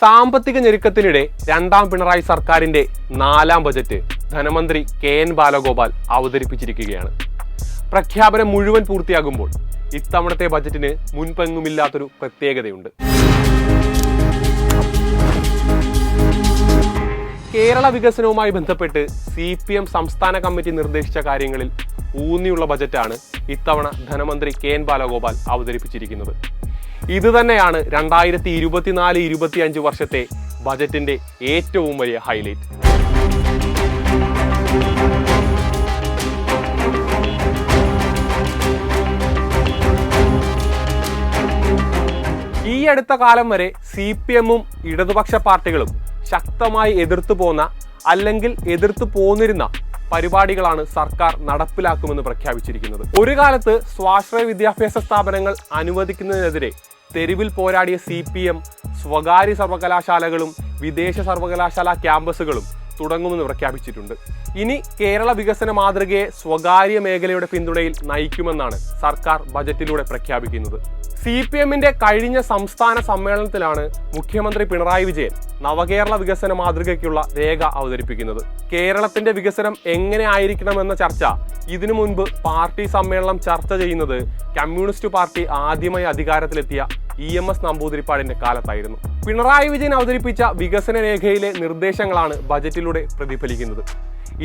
സാമ്പത്തിക ഞെരുക്കത്തിനിടെ രണ്ടാം പിണറായി സർക്കാരിന്റെ നാലാം ബജറ്റ് ധനമന്ത്രി കെ എൻ ബാലഗോപാൽ അവതരിപ്പിച്ചിരിക്കുകയാണ്. പ്രഖ്യാപനം മുഴുവൻ പൂർത്തിയാകുമ്പോൾ ഇത്തവണത്തെ ബജറ്റിന് മുൻപെങ്ങുമില്ലാത്തൊരു പ്രത്യേകതയുണ്ട്. കേരള വികസനവുമായി ബന്ധപ്പെട്ട് സി പി എം സംസ്ഥാന കമ്മിറ്റി നിർദ്ദേശിച്ച കാര്യങ്ങളിൽ ഊന്നിയുള്ള ബജറ്റാണ് ഇത്തവണ ധനമന്ത്രി കെ എൻ ബാലഗോപാൽ അവതരിപ്പിച്ചിരിക്കുന്നത്. ഇത് തന്നെയാണ് രണ്ടായിരത്തി ഇരുപത്തിനാല് ഇരുപത്തിയഞ്ച് വർഷത്തെ ബജറ്റിന്റെ ഏറ്റവും വലിയ ഹൈലൈറ്റ് ഈ അടുത്ത കാലം വരെ സി പി എമ്മും ഇടതുപക്ഷ പാർട്ടികളും ശക്തമായി എതിർത്തു പോന്ന അല്ലെങ്കിൽ എതിർത്തു പോന്നിരുന്ന പരിപാടികളാണ് സർക്കാർ നടപ്പിലാക്കുമെന്ന് പ്രഖ്യാപിച്ചിരിക്കുന്നത്. ഒരു കാലത്ത് സ്വാശ്രയ വിദ്യാഭ്യാസ സ്ഥാപനങ്ങൾ അനുവദിക്കുന്നതിനെതിരെ തെരുവിൽ പോരാടിയ സി സ്വകാര്യ സർവകലാശാലകളും വിദേശ സർവകലാശാല ക്യാമ്പസുകളും തുടങ്ങുമെന്ന് പ്രഖ്യാപിച്ചിട്ടുണ്ട്. ഇനി കേരള വികസന മാതൃകയെ സ്വകാര്യ മേഖലയുടെ പിന്തുണയിൽ നയിക്കുമെന്നാണ് സർക്കാർ ബജറ്റിലൂടെ പ്രഖ്യാപിക്കുന്നത്. സി പി എമ്മിന്റെ കഴിഞ്ഞ സംസ്ഥാന സമ്മേളനത്തിലാണ് മുഖ്യമന്ത്രി പിണറായി വിജയൻ നവകേരള വികസന മാതൃകയ്ക്കുള്ള രേഖ അവതരിപ്പിക്കുന്നത്. കേരളത്തിന്റെ വികസനം എങ്ങനെ ആയിരിക്കണമെന്ന ചർച്ച ഇതിനു മുൻപ് പാർട്ടി സമ്മേളനം ചർച്ച ചെയ്യുന്നത് കമ്മ്യൂണിസ്റ്റ് പാർട്ടി ആദ്യമായി അധികാരത്തിലെത്തിയ ഇ എം എസ് നമ്പൂതിരിപ്പാടിന്റെ കാലത്തായിരുന്നു. പിണറായി വിജയൻ അവതരിപ്പിച്ച വികസന രേഖയിലെ നിർദ്ദേശങ്ങളാണ് ബജറ്റിലൂടെ പ്രതിഫലിക്കുന്നത്.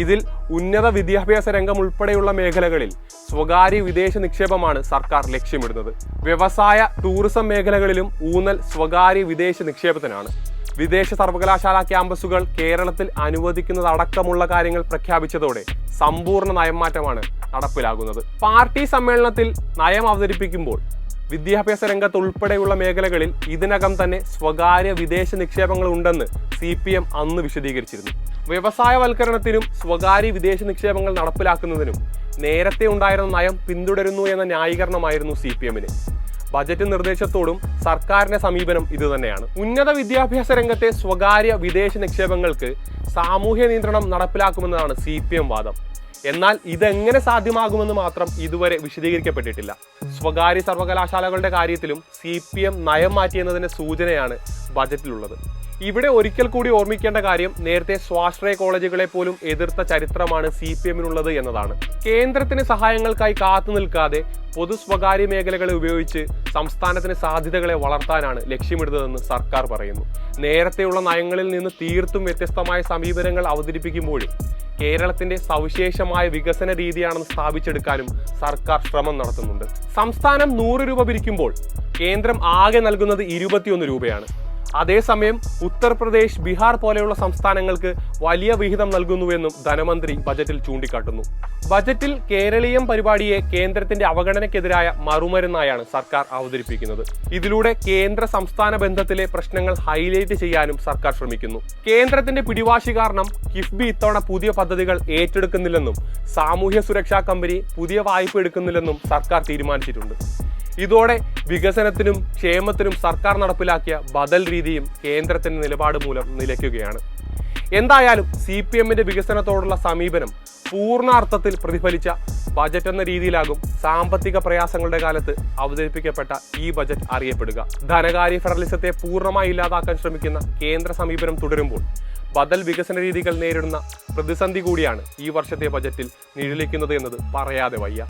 ഇതിൽ ഉന്നത വിദ്യാഭ്യാസ രംഗം ഉൾപ്പെടെയുള്ള മേഖലകളിൽ സ്വകാര്യ വിദേശ നിക്ഷേപമാണ് സർക്കാർ ലക്ഷ്യമിടുന്നത്. വ്യവസായ ടൂറിസം മേഖലകളിലും ഊന്നൽ സ്വകാര്യ വിദേശ നിക്ഷേപത്തിനാണ്. വിദേശ സർവകലാശാല ക്യാമ്പസുകൾ കേരളത്തിൽ അനുവദിക്കുന്നതടക്കമുള്ള കാര്യങ്ങൾ പ്രഖ്യാപിച്ചതോടെ സമ്പൂർണ നയംമാറ്റമാണ് നടപ്പിലാകുന്നത്. പാർട്ടി സമ്മേളനത്തിൽ നയം അവതരിപ്പിക്കുമ്പോൾ വിദ്യാഭ്യാസ രംഗത്ത് ഉൾപ്പെടെയുള്ള മേഖലകളിൽ ഇതിനകം തന്നെ സ്വകാര്യ വിദേശ നിക്ഷേപങ്ങൾ ഉണ്ടെന്ന് സി പി എം അന്ന് വിശദീകരിച്ചിരുന്നു. വ്യവസായവൽക്കരണത്തിനും സ്വകാര്യ വിദേശ നിക്ഷേപങ്ങൾ നടപ്പിലാക്കുന്നതിനും നേരത്തെ ഉണ്ടായിരുന്ന നയം പിന്തുടരുന്നു എന്ന ന്യായീകരണമായിരുന്നു സി പി എമ്മിന്. ബജറ്റ് നിർദ്ദേശത്തോടും സർക്കാരിന്റെ സമീപനം ഇതുതന്നെയാണ്. ഉന്നത വിദ്യാഭ്യാസ രംഗത്തെ സ്വകാര്യ വിദേശ നിക്ഷേപങ്ങൾക്ക് സാമൂഹ്യ നിയന്ത്രണം നടപ്പിലാക്കുമെന്നതാണ് സി വാദം. എന്നാൽ ഇതെങ്ങനെ സാധ്യമാകുമെന്ന് മാത്രം ഇതുവരെ വിശദീകരിക്കപ്പെട്ടിട്ടില്ല. സ്വകാര്യ സർവകലാശാലകളുടെ കാര്യത്തിലും സി പി എം നയം മാറ്റിയെന്നതിന്റെ സൂചനയാണ് ബജറ്റിലുള്ളത്. ഇവിടെ ഒരിക്കൽ കൂടി ഓർമ്മിക്കേണ്ട കാര്യം നേരത്തെ സ്വാശ്രയ കോളേജുകളെ പോലും എതിർത്ത ചരിത്രമാണ് സി പി എമ്മിനുള്ളത് എന്നതാണ്. കേന്ദ്രത്തിന് സഹായങ്ങൾക്കായി കാത്തു നിൽക്കാതെ പൊതു സ്വകാര്യ മേഖലകളെ ഉപയോഗിച്ച് സംസ്ഥാനത്തിന് സാധ്യതകളെ വളർത്താനാണ് ലക്ഷ്യമിടുന്നതെന്ന് സർക്കാർ പറയുന്നു. നേരത്തെയുള്ള നയങ്ങളിൽ നിന്ന് തീർത്തും വ്യത്യസ്തമായ സമീപനങ്ങൾ അവതരിപ്പിക്കുമ്പോഴും കേരളത്തിന്റെ സവിശേഷമായ വികസന രീതിയാണെന്ന് സ്ഥാപിച്ചെടുക്കാനും സർക്കാർ ശ്രമം നടത്തുന്നുണ്ട്. സംസ്ഥാനം നൂറ് രൂപ പിരിക്കുമ്പോൾ കേന്ദ്രം ആകെ നൽകുന്നത് ഇരുപത്തിയൊന്ന് രൂപയാണ്. അതേസമയം ഉത്തർപ്രദേശ് ബീഹാർ പോലെയുള്ള സംസ്ഥാനങ്ങൾക്ക് വലിയ വിഹിതം നൽകുന്നുവെന്നും ധനമന്ത്രി ബജറ്റിൽ ചൂണ്ടിക്കാട്ടുന്നു. ബജറ്റിൽ കേരളീയം പരിപാടിയെ കേന്ദ്രത്തിന്റെ അവഗണനയ്ക്കെതിരായ മറുമരുന്നായാണ് സർക്കാർ അവതരിപ്പിക്കുന്നത്. ഇതിലൂടെ കേന്ദ്ര സംസ്ഥാന ബന്ധത്തിലെ പ്രശ്നങ്ങൾ ഹൈലൈറ്റ് ചെയ്യാനും സർക്കാർ ശ്രമിക്കുന്നു. കേന്ദ്രത്തിന്റെ പിടിവാശി കാരണം കിഫ്ബി ഇത്തവണ പുതിയ പദ്ധതികൾ ഏറ്റെടുക്കുന്നില്ലെന്നും സാമൂഹ്യ സുരക്ഷാ കമ്പനി പുതിയ വായ്പ എടുക്കുന്നില്ലെന്നും സർക്കാർ തീരുമാനിച്ചിട്ടുണ്ട്. ഇതോടെ വികസനത്തിനും ക്ഷേമത്തിനും സർക്കാർ നടപ്പിലാക്കിയ ബദൽ രീതിയും കേന്ദ്രത്തിന്റെ നിലപാട് മൂലം നിലയ്ക്കുകയാണ്. എന്തായാലും സി പി എമ്മിന്റെ വികസനത്തോടുള്ള സമീപനം പൂർണാർത്ഥത്തിൽ പ്രതിഫലിച്ച ബജറ്റ് എന്ന രീതിയിലാകും സാമ്പത്തിക പ്രയാസങ്ങളുടെ കാലത്ത് അവതരിപ്പിക്കപ്പെട്ട ഈ ബജറ്റ് അറിയപ്പെടുക. ധനകാര്യ ഫെഡറലിസത്തെ പൂർണമായി ഇല്ലാതാക്കാൻ ശ്രമിക്കുന്ന കേന്ദ്ര സമീപനം തുടരുമ്പോൾ ബദൽ വികസന രീതികൾ നേരിടുന്ന പ്രതിസന്ധി കൂടിയാണ് ഈ വർഷത്തെ ബജറ്റിൽ നിഴലിക്കുന്നത് എന്നത് പറയാതെ വയ്യ.